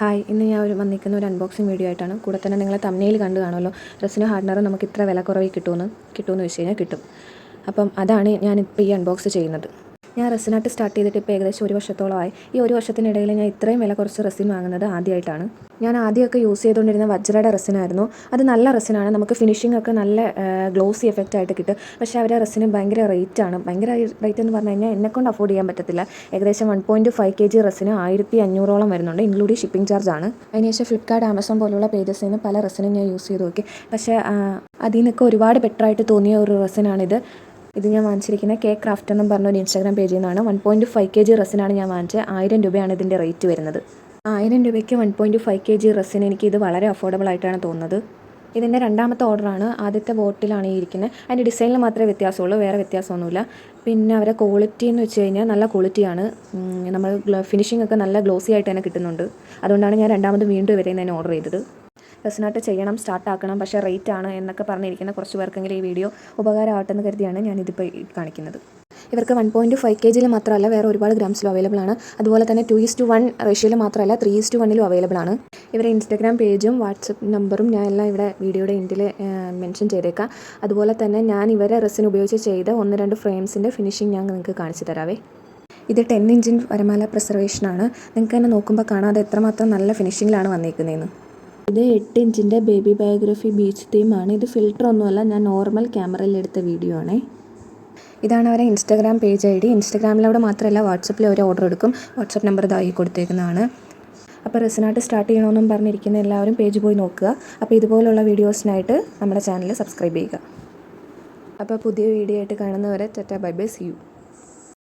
Hi ഇന്ന് ഞാൻ ഒരു വന്നിരിക്കുന്ന ഒരു അൺബോക്സിങ് വീഡിയോ ആയിട്ടാണ്. കൂടെ തന്നെ നിങ്ങളെ തമ്മനയിൽ കണ്ടു കാണുമല്ലോ. റെസിനോ ഹാർഡ്നർ നമുക്ക് ഇത്ര വില കുറവിൽ കിട്ടുമെന്ന് കിട്ടുമെന്ന് വെച്ച് കഴിഞ്ഞാൽ കിട്ടും. അപ്പം അതാണ് ഞാൻ ഇപ്പോൾ ഈ അൺബോക്സ് ചെയ്യുന്നത്. ഞാൻ റെസിനായിട്ട് സ്റ്റാർട്ട് ചെയ്തിട്ട് ഇപ്പോൾ ഏകദേശം ഒരു വർഷത്തോളമായി. ഈ ഒരു വർഷത്തിനിടയിൽ ഞാൻ ഇത്രയും വില കുറച്ച് റെസിൻ വാങ്ങുന്നത് ആദ്യമായിട്ടാണ്. ഞാൻ ആദ്യമൊക്കെ യൂസ് ചെയ്തുകൊണ്ടിരുന്ന വജ്രയുടെ റെസിനായിരുന്നു. അത് നല്ല റെസിനാണ്. നമുക്ക് ഫിനിഷിംഗ് ഒക്കെ നല്ല ഗ്ലോസി എഫക്റ്റ് ആയിട്ട് കിട്ടും. പക്ഷേ അവരുടെ റെസിന് ഭയങ്കര റേറ്റ് ആണ്. ഭയങ്കര റേറ്റ് എന്ന് പറഞ്ഞു കഴിഞ്ഞാൽ എന്നെക്കൊണ്ട് അഫോർഡ് ചെയ്യാൻ പറ്റത്തില്ല. ഏകദേശം one point five K G resin ആയിരത്തി അഞ്ഞൂറോളം വരുന്നുണ്ട് ഇൻക്ലൂഡിങ് ഷിപ്പിംഗ് ചാർജ് ആണ്. അതിനുശേഷം ഫ്ലിപ്കാർട്ട് ആമസോൺ പോലുള്ള പേജസിൽ നിന്ന് പല റെസിനും ഞാൻ യൂസ് ചെയ്ത് നോക്കി. പക്ഷേ അതിൽ നിന്നൊക്കെ ഒരുപാട് ബെറ്ററായിട്ട് തോന്നിയ ഒരു റെസിനാണിത്. ഇത് ഞാൻ വാങ്ങിച്ചിരിക്കുന്ന കെ ക്രാഫ്റ്റ് എന്നും പറഞ്ഞ ഒരു ഇൻസ്റ്റാഗ്രാം പേജിൽ നിന്നാണ്. One point five K G റെസിനാണ് ഞാൻ വാങ്ങിച്ചത്. ആയിരം രൂപയാണ് ഇതിന്റെ റേറ്റ് വരുന്നത്. ആയിരം രൂപയ്ക്ക് one point five K G resin എനിക്ക് ഇത് വളരെ അഫോർഡബിൾ ആയിട്ടാണ് തോന്നുന്നത്. ഇതിന്റെ രണ്ടാമത്തെ ഓർഡറാണ് ആദ്യത്തെ ബോട്ടിലാണ് ഈ ഇരിക്കുന്നത് അതിന്റെ ഡിസൈനിൽ മാത്രമേ വ്യത്യാസമുള്ളൂ വേറെ വ്യത്യാസമൊന്നുമില്ല. പിന്നെ അവരെ ക്വാളിറ്റി എന്ന് വെച്ച് കഴിഞ്ഞാൽ നല്ല ക്വാളിറ്റിയാണ് നമ്മൾ ഫിനിഷിംഗ് ഒക്കെ നല്ല ഗ്ലോസി ആയിട്ട് തന്നെ കിട്ടുന്നുണ്ട്. അതുകൊണ്ടാണ് ഞാൻ രണ്ടാമത് വീണ്ടും ഇവരെ തന്നെ ഓർഡർ ചെയ്തത്. റെസിനായിട്ട് ചെയ്യണം സ്റ്റാർട്ടാക്കണം പക്ഷേ റേറ്റ് ആണ് എന്നൊക്കെ പറഞ്ഞിരിക്കുന്ന കുറച്ച് പേർക്കെങ്കിലും ഈ വീഡിയോ ഉപകാരമാകട്ടെന്ന് കരുതിയാണ് ഞാനിതിപ്പോൾ കാണിക്കുന്നത്. ഇവർക്ക് വൺ പോയിന്റ് ഫൈവ് കെ ജിയിൽ മാത്രമല്ല വേറെ ഒരുപാട് ഗ്രാംസിലും അവൈലബിൾ ആണ്. അതുപോലെ തന്നെ ടു ഈസ് ടു വൺ റേഷ്യയിൽ മാത്രമല്ല ത്രീ ഈസ് ടു വണ്ണിലും അവൈലബിൾ ആണ്. ഇവരുടെ ഇൻസ്റ്റാഗ്രാം പേജും വാട്സപ്പ് നമ്പറും ഞാൻ എല്ലാം ഇവിടെ വീഡിയോയുടെ എൻഡിൽ മെൻഷൻ ചെയ്തേക്കാം. അതുപോലെ തന്നെ ഞാൻ ഇവരെ റെസിൻ ഉപയോഗിച്ച് ചെയ്ത ഒന്ന് രണ്ട് ഫ്രെയിംസിന്റെ ഫിനിഷിംഗ് ഞാൻ നിങ്ങൾക്ക് കാണിച്ചു തരാവേ. ഇത് ടെൻ ഇഞ്ചിൻ വരമാല പ്രിസർവേഷനാണ് നിങ്ങൾക്ക് തന്നെ നോക്കുമ്പോൾ കാണാതെ എത്രമാത്രം നല്ല ഫിനിഷിങ്ങിലാണ് വന്നിരിക്കുന്നതെന്ന് ഇത് എട്ട് ഇഞ്ചിന്റെ ബേബി ബയോഗ്രഫി ബീച്ച് തീമാണ്. ഇത് ഫിൽറ്റർ ഒന്നുമല്ല ഞാൻ നോർമൽ ക്യാമറയിൽ എടുത്ത വീഡിയോ ആണേ. ഇതാണ് അവരെ ഇൻസ്റ്റാഗ്രാം പേജ് ഐ ഡി ഇൻസ്റ്റാഗ്രാമിലൂടെ മാത്രമല്ല വാട്സപ്പിൽ അവർ ഓർഡർ എടുക്കും. വാട്സപ്പ് നമ്പർ ഇതായി കൊടുത്തേക്കുന്നതാണ്. അപ്പോൾ റെസിനായിട്ട് സ്റ്റാർട്ട് ചെയ്യണമെന്നും പറഞ്ഞിരിക്കുന്ന എല്ലാവരും പേജ് പോയി നോക്കുക. അപ്പോൾ ഇതുപോലുള്ള വീഡിയോസിനായിട്ട് നമ്മുടെ ചാനൽ സബ്സ്ക്രൈബ് ചെയ്യുക. അപ്പോൾ പുതിയ വീഡിയോ ആയിട്ട് കാണുന്നവരെ ടെറ്റ ബൈ ബൈ സി യു.